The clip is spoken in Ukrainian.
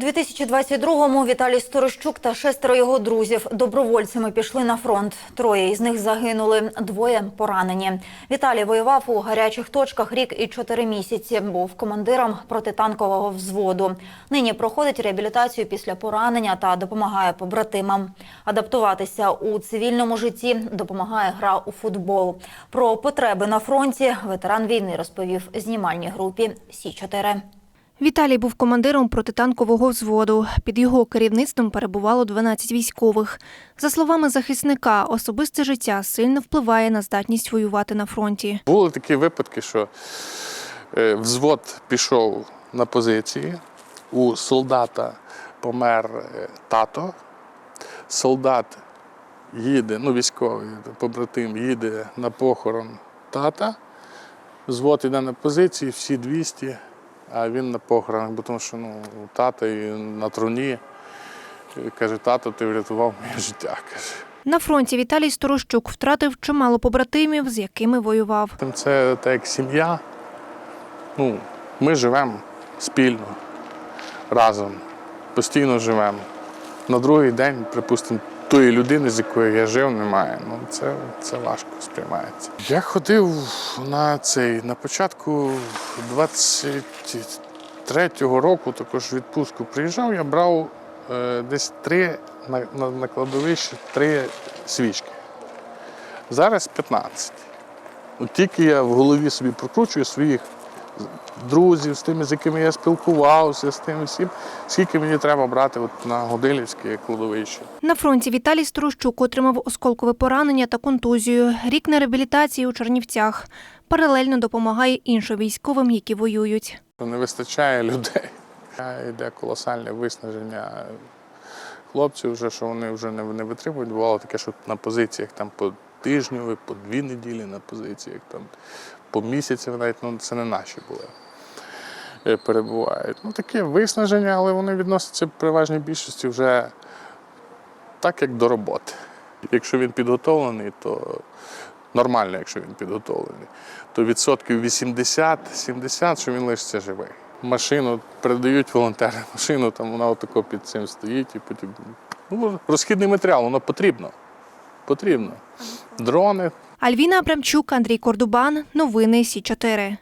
2022-му Віталій Сторощук та шестеро його друзів добровольцями пішли на фронт. Троє із них загинули, двоє поранені. Віталій воював у гарячих точках рік і чотири місяці. Був командиром протитанкового взводу. Нині проходить реабілітацію після поранення та допомагає побратимам. Адаптуватися у цивільному житті допомагає гра у футбол. Про потреби на фронті ветеран війни розповів знімальній групі Сі 4 Віталій був командиром протитанкового взводу. Під його керівництвом перебувало 12 військових. За словами захисника, особисте життя сильно впливає на здатність воювати на фронті. Були такі випадки, що е, взвод пішов на позиції, у солдата помер е, тато, солдат їде, ну військовий побратим їде на похорон тата, взвод йде на позиції, всі 200, а він на похоронах, бо тому що ну, і на труні. Каже, тато, ти врятував моє життя. каже. На фронті Віталій Сторощук втратив чимало побратимів, з якими воював. Це так як сім'я. Ну, ми живемо спільно, разом, постійно живемо. На другий день, припустимо, тої людини, з якою я жив, немає. Ну, це, це важко сприймається. Я ходив на цей на початку 23-го року, також в відпустку приїжджав, я брав е, десь три на, на, на кладовищі три свічки. Зараз 15. От тільки я в голові собі прокручую своїх друзів, з тими, з якими я спілкувався, з тим всім, скільки мені треба брати от на Годилівське кладовище. На фронті Віталій Сторощук отримав осколкове поранення та контузію. Рік на реабілітації у Чернівцях. Паралельно допомагає іншим військовим, які воюють. Не вистачає людей. Йде колосальне виснаження хлопців, вже, що вони вже не, не витримують. Бувало таке, що на позиціях там по тижню, по дві неділі на позиціях, там, по місяці навіть ну, це не наші були. е, Перебувають. Ну, таке виснаження, але вони відносяться в переважній більшості вже так, як до роботи. Якщо він підготовлений, то нормально, якщо він підготовлений, то відсотків 80-70, що він лишиться живий. Машину передають волонтери, машину там вона отако під цим стоїть і потім. Ну, розхідний матеріал, воно потрібно. Потрібно. Дрони, Альвіна Абрамчук, Андрій Кордубан. Новини Сі 4